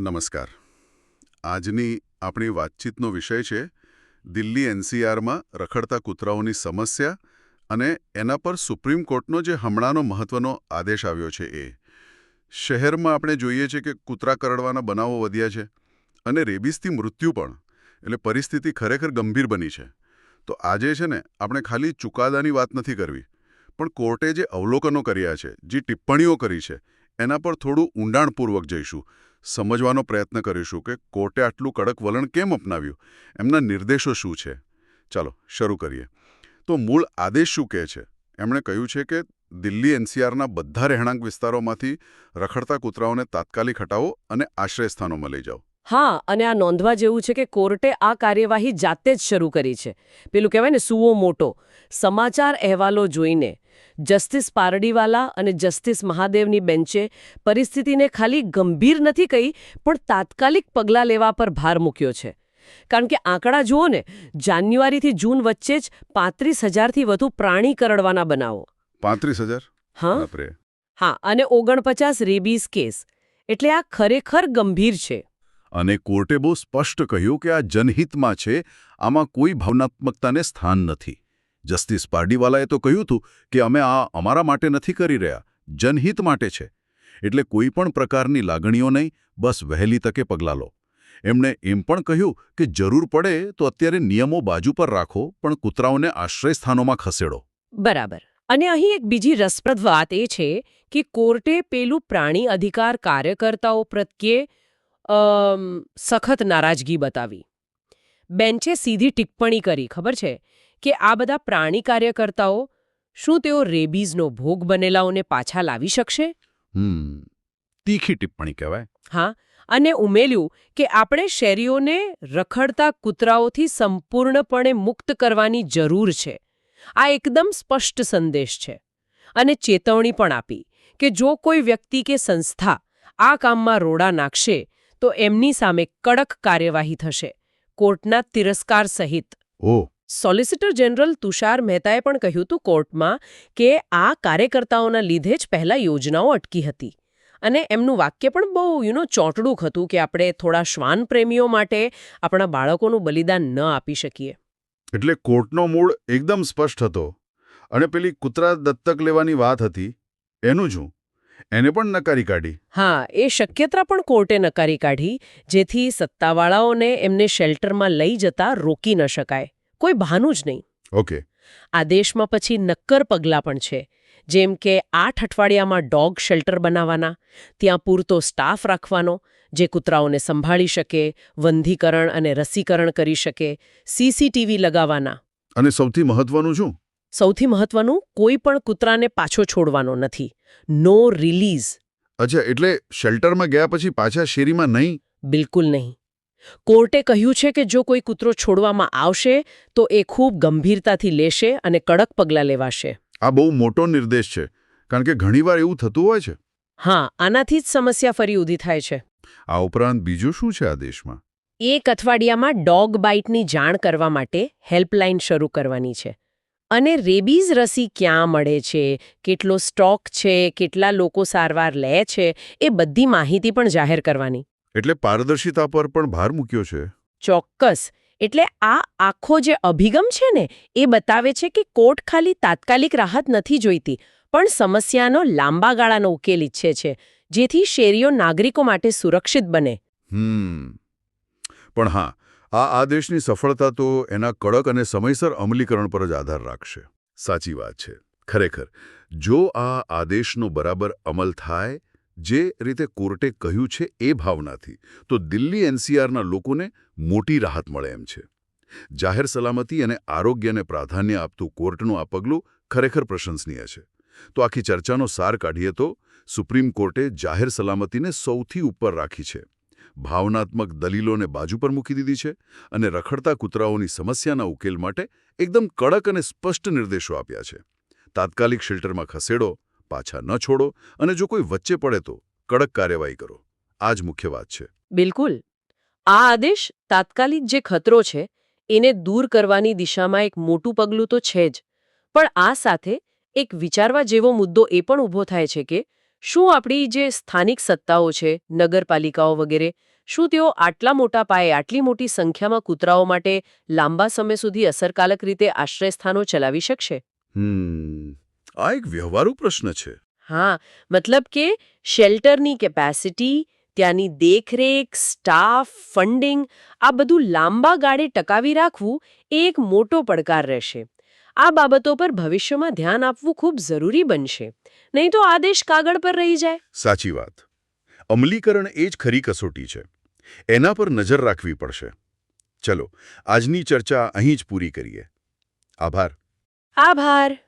નમસ્કાર. આજની આપણી વાતચીતનો વિષય છે, દિલ્હી એનસીઆરમાં રખડતા કૂતરાઓની સમસ્યા અને એના પર સુપ્રીમ કોર્ટનો જે હમણાંનો મહત્વનો આદેશ આવ્યો છે એ. શહેરમાં આપણે જોઈએ છે કે કૂતરા કરડવાના બનાવો વધ્યા છે અને રેબીસથી મૃત્યુ પણ, એટલે પરિસ્થિતિ ખરેખર ગંભીર બની છે. તો આજે છે ને, આપણે ખાલી ચુકાદાની વાત નથી કરવી, પણ કોર્ટે જે અવલોકનો કર્યા છે, જે ટિપ્પણીઓ કરી છે, એના પર થોડું ઊંડાણપૂર્વક જઈશું. સમજવાનો પ્રયત્ન કરીશું કે કોર્ટે આટલું કડક વલણ કેમ અપનાવ્યું? એમના નિર્દેશો શું છે? ચાલો, શરૂ કરીએ. તો મૂળ આદેશ શું કહે છે? એમણે કહ્યું છે કે દિલ્હી એનસીઆરના બધા રહેણાંક વિસ્તારોમાંથી રખડતા કૂતરાઓને તાત્કાલિક હટાવો અને આશ્રયસ્થાનોમાં લઈ જાઓ. હા, અને આ નોંધવા જેવું છે કે કોર્ટે આ કાર્યવાહી જાતે જ શરૂ કરી છે. પેલું કહેવાય ને, સુઓ મોટો. સમાચાર અહેવાલો જોઈને જસ્ટિસ પારડીવાલા અને જસ્ટિસ મહાદેવની બેન્ચે પરિસ્થિતિને ખાલી ગંભીર નથી કહી પણ તાત્કાલિક પગલાં લેવા પર ભાર મૂક્યો છે. કારણ કે આંકડા જુઓ ને જાન્યુઆરીથી જૂન વચ્ચે જ પાંત્રીસ હજારથી વધુ પ્રાણી કરડવાના બનાવો. પાંત્રીસ હજાર? હા. હા અને ઓગણપચાસ રેબીઝ કેસ. એટલે આ ખરેખર ગંભીર છે. અને કોર્ટે બહુ સ્પષ્ટ કહ્યું કે આ જનહિતમાં છે આમાં કોઈ ભાવનાત્મકતાને સ્થાન નથી. જસ્ટિસ પારડીવાલાએ તો કહ્યું હતું કે અમે આ અમારા માટે નથી કરી રહ્યા, જનહિત માટે છે. એટલે કોઈ પણ પ્રકારની લાગણીઓ નહીં, બસ વહેલી તકે પગલાં લો. એમણે એમ પણ કહ્યું કે જરૂર પડે તો અત્યારે નિયમો બાજુ પર રાખો, પણ કૂતરાઓને આશ્રયસ્થાનોમાં ખસેડો. બરાબર. અને અહીં એક બીજી રસપ્રદ વાત એ છે કે કોર્ટે પેલું પ્રાણી અધિકાર કાર્યકર્તાઓ પ્રત્યે સખત નારાજગી બતાવી. બેન્ચે સીધી ટિપ્પણી કરી, ખબર છે? કે આ બધા પ્રાણી કાર્યકર્તાઓ શું તેઓ રેબીઝનો ભોગ બનેલાઓને પાછા લાવી શકશે? હમ તીખી ટિપ્પણી કહેવાય. હા અને ઉમેર્યું કે આપણે શેરીઓને રખડતા કૂતરાઓથી સંપૂર્ણપણે મુક્ત કરવાની જરૂર છે. આ એકદમ સ્પષ્ટ સંદેશ છે. અને ચેતવણી પણ આપી કે જો કોઈ વ્યક્તિ કે સંસ્થા આ કામમાં રોડા નાખશે તો એમની સામે કડક કાર્યવાહી થશે. કોર્ટના તિરસ્કાર સહિત. ઓ સોલિસિટર જનરલ તુષાર મહેતાએ પણ કહ્યું હતું કોર્ટમાં કે આ કાર્યકર્તાઓના લીધે જ પહેલાં યોજનાઓ અટકી હતી. અને એમનું વાક્ય પણ બહુ યુનો ચોંટડુંક હતું કે આપણે થોડા શ્વાન પ્રેમીઓ માટે આપણા બાળકોનું બલિદાન ન આપી શકીએ. એટલે કોર્ટનો મૂળ એકદમ સ્પષ્ટ હતો. અને પેલી કૂતરા દત્તક લેવાની વાત હતી એનું જ એને પણ નકારી કાઢી. હા એ શક્યતા પણ કોર્ટે નકારી કાઢી જેથી સત્તાવાળાઓને એમને શેલ્ટરમાં લઈ જતા રોકી ન શકાય. કોઈ બહાનું જ નહીં. ઓકે. આદેશમાં પછી નક્કર પગલાં પણ છે. જેમ કે આઠ અઠવાડિયામાં ડોગ શેલ્ટર બનાવવાના ત્યાં પૂરતો સ્ટાફ રાખવાનો જે કૂતરાઓને સંભાળી શકે વંધીકરણ અને રસીકરણ કરી શકે સીસીટીવી લગાવવાના. અને સૌથી મહત્વનું શું? સૌથી મહત્વનું કોઈ પણ કૂતરાને પાછો છોડવાનો નથી. No release. અચ્છા એટલે શેલ્ટરમાં ગયા પછી પાછા શેરીમાં નહીં? બિલકુલ નહીં. કોર્ટે કહ્યું છે કે જો કોઈ કૂતરો છોડવામાં આવશે તો એ ખૂબ ગંભીરતાથી લેશે અને કડક પગલાં લેવાશે. આ બહુ મોટો નિર્દેશ છે કારણ કે ઘણીવાર એવું થતું હોય છે. હા આનાથી જ સમસ્યા ફરી ઊભી થાય છે. આ ઉપરાંત બીજું શું છે આ દેશમાં? એક અઠવાડિયામાં ડોગ બાઇટની જાણ કરવા માટે હેલ્પલાઇન શરૂ કરવાની છે. અને રેબીઝ રસી ક્યાં મળે છે કેટલો સ્ટોક છે કેટલા લોકો સારવાર લે છે એ બધી માહિતી પણ જાહેર કરવાની. એટલે પારદર્શિતા પર પણ ભાર મૂક્યો છે? ચોક્કસ. એટલે આ આખો જે અભિગમ છે ને એ બતાવે છે કે કોર્ટ ખાલી તાત્કાલિક રાહત નથી જોઈતી પણ સમસ્યાનો લાંબા ગાળાનો ઉકેલ ઈચ્છે છે જેથી શેરીઓ નાગરિકો માટે સુરક્ષિત બને. હમ. પણ હા આ આદેશની સફળતા તો એના કડક અને સમયસર અમલીકરણ પર જ આધાર રાખશે. સાચી વાત છે. ખરેખર જો આ આદેશનો બરાબર અમલ થાય જે રીતે કોર્ટે કહ્યું છે એ ભાવનાથી, તો દિલ્હી એનસીઆરના લોકોને મોટી રાહત મળે એમ છે. જાહેર સલામતી અને આરોગ્યને પ્રાધાન્ય આપતું કોર્ટનું આ પગલું ખરેખર પ્રશંસનીય છે. તો આખી ચર્ચાનો સાર કાઢીએ તો સુપ્રીમ કોર્ટે જાહેર સલામતીને સૌથી ઉપર રાખી છે. ભાવનાત્મક દલીલોને બાજુ પર મૂકી દીધી છે અને રખડતા કૂતરાઓની સમસ્યાના ઉકેલ માટે એકદમ કડક અને સ્પષ્ટ નિર્દેશો આપ્યા છે. તાત્કાલિક શેલ્ટરમાં ખસેડો પાછા ન છોડો અને જો કોઈ વચ્ચે પડે તો કડક કાર્યવાહી કરો. આ જ મુખ્ય વાત છે. બિલકુલ. આ આદેશ તાત્કાલિક જે ખતરો છે એને દૂર કરવાની દિશામાં એક મોટું પગલું તો છે જ. પણ આ સાથે એક વિચારવા જેવો મુદ્દો એ પણ ઊભો થાય છે કે શું આપણી જે સ્થાનિક સત્તાઓ છે નગરપાલિકાઓ વગેરે શું તેઓ આટલા મોટા પાયે આટલી મોટી સંખ્યામાં કૂતરાઓ માટે લાંબા સમય સુધી અસરકારક રીતે આશ્રયસ્થાનો ચલાવી શકશે? હમ. આ એક વ્યવહારુ પ્રશ્ન છે. હા મતલબ કે શેલ્ટરની કેપેસિટી ત્યાંની દેખરેખ સ્ટાફ ફંડિંગ આ બધું લાંબા ગાળે ટકાવી રાખવું એ એક મોટો પડકાર રહેશે. આ બાબતો પર ભવિષ્યમાં ધ્યાન આપવું ખૂબ જરૂરી બનશે. નહીં તો આદેશ કાગળ પર રહી જાય. સાચી વાત. અમલીકરણ એ જ ખરી કસોટી છે. એના પર નજર રાખવી પડશે. ચલો આજની ચર્ચા અહીં જ પૂરી કરીએ. આભાર. આભાર.